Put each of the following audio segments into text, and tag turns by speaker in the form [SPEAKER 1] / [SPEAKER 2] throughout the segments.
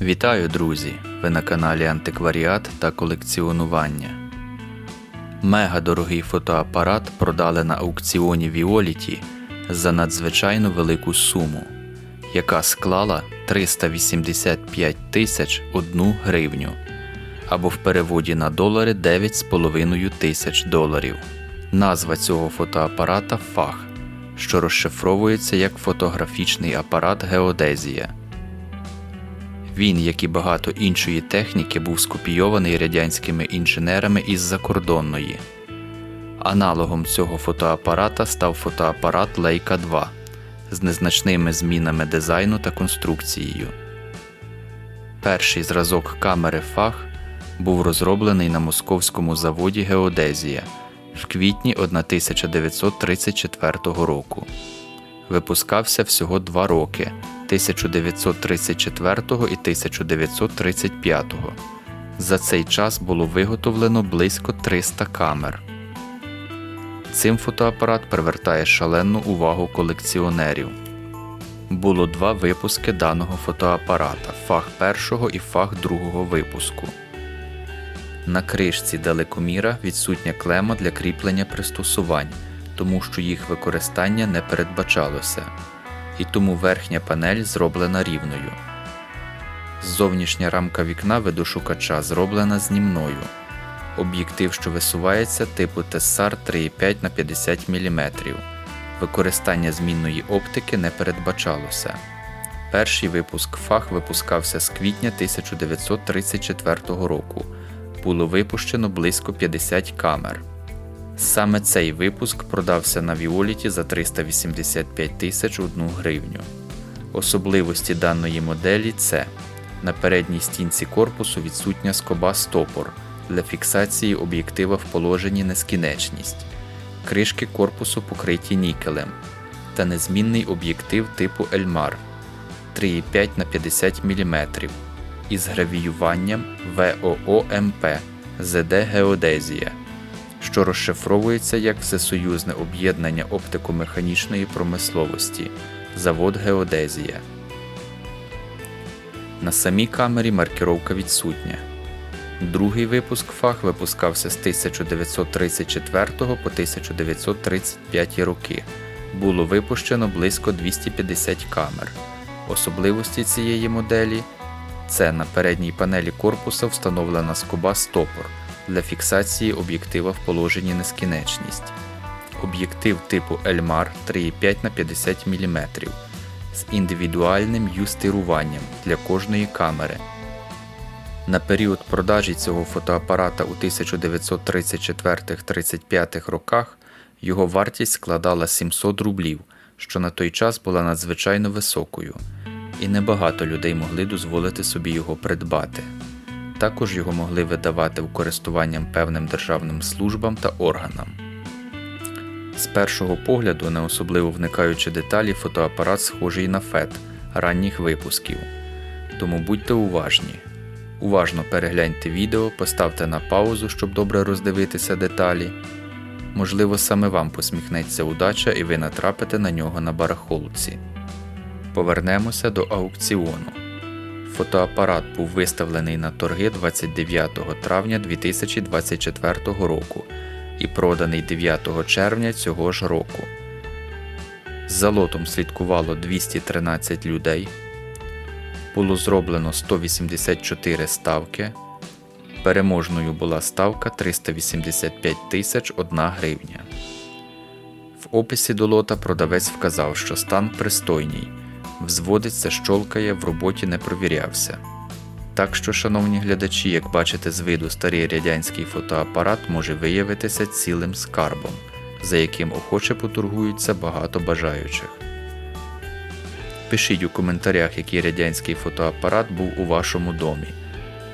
[SPEAKER 1] Вітаю, друзі! Ви на каналі Антикваріат та колекціонування. Мега дорогий фотоапарат продали на аукціоні Віоліті за надзвичайно велику суму, яка склала 385 тисяч одну гривню, або в переводі на долари 9,5 тисяч доларів. Назва цього фотоапарата фах, що розшифровується як фотографічний апарат Геодезія. Він, як і багато іншої техніки, був скопійований радянськими інженерами із закордонної. Аналогом цього фотоапарата став фотоапарат Leica 2 з незначними змінами дизайну та конструкцією. Перший зразок камери фах був розроблений на московському заводі Геодезія в квітні 1934 року. Випускався всього два роки 1934 і 1935. За цей час було виготовлено близько 300 камер. Цим фотоапарат привертає шалену увагу колекціонерів. Було два випуски даного фотоапарата фах першого і фах другого випуску. На кришці далекоміра відсутня клема для кріплення пристосувань, тому що їх використання не передбачалося, і тому верхня панель зроблена рівною. Зовнішня рамка вікна видошукача зроблена знімною. Об'єктив, що висувається, типу Tessar 3,5 на 50 мм. Використання змінної оптики не передбачалося. Перший випуск фах випускався з квітня 1934 року. Було випущено близько 50 камер. Саме цей випуск продався на Віоліті за 385 тисяч одну гривню. Особливості даної моделі це на передній стінці корпусу відсутня скоба стопор для фіксації об'єктива в положенні нескінченність, кришки корпусу покриті нікелем та незмінний об'єктив типу Elmar 3,5 на 50 мм із гравіюванням ВООМП ЗД Геодезія, що розшифровується як Всесоюзне об'єднання оптико-механічної промисловості Завод Геодезія. На самій камері маркіровка відсутня. Другий випуск фах випускався з 1934 по 1935 роки. Було випущено близько 250 камер. Особливості цієї моделі це на передній панелі корпуса встановлена скоба стопор для фіксації об'єктива в положенні нескінченність. Об'єктив типу Elmar 3,5 на 50 мм з індивідуальним юстируванням для кожної камери. На період продажі цього фотоапарата у 1934-35 роках його вартість складала 700 рублів, що на той час була надзвичайно високою, і небагато людей могли дозволити собі його придбати. Також його могли видавати в користуванням певним державним службам та органам. З першого погляду, не особливо вникаючи деталі, фотоапарат схожий на фет ранніх випусків. Тому будьте уважні. Уважно перегляньте відео, поставте на паузу, щоб добре роздивитися деталі. Можливо, саме вам посміхнеться удача і ви натрапите на нього на барахолці. Повернемося до аукціону. Фотоапарат був виставлений на торги 29 травня 2024 року і проданий 9 червня цього ж року. За лотом слідкувало 213 людей. Було зроблено 184 ставки. Переможною була ставка 385 тисяч 1 гривня. В описі до лота продавець вказав, що стан пристойний, взводиться, щолкає, в роботі не провірявся. Так що, шановні глядачі, як бачите з виду старий радянський фотоапарат може виявитися цілим скарбом, за яким охоче поторгуються багато бажаючих. Пишіть у коментарях, який радянський фотоапарат був у вашому домі.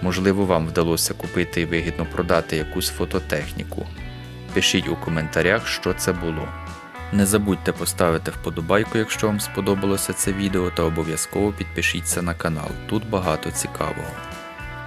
[SPEAKER 1] Можливо, вам вдалося купити і вигідно продати якусь фототехніку. Пишіть у коментарях, що це було. Не забудьте поставити вподобайку, якщо вам сподобалося це відео, та обов'язково підпишіться на канал. Тут багато цікавого.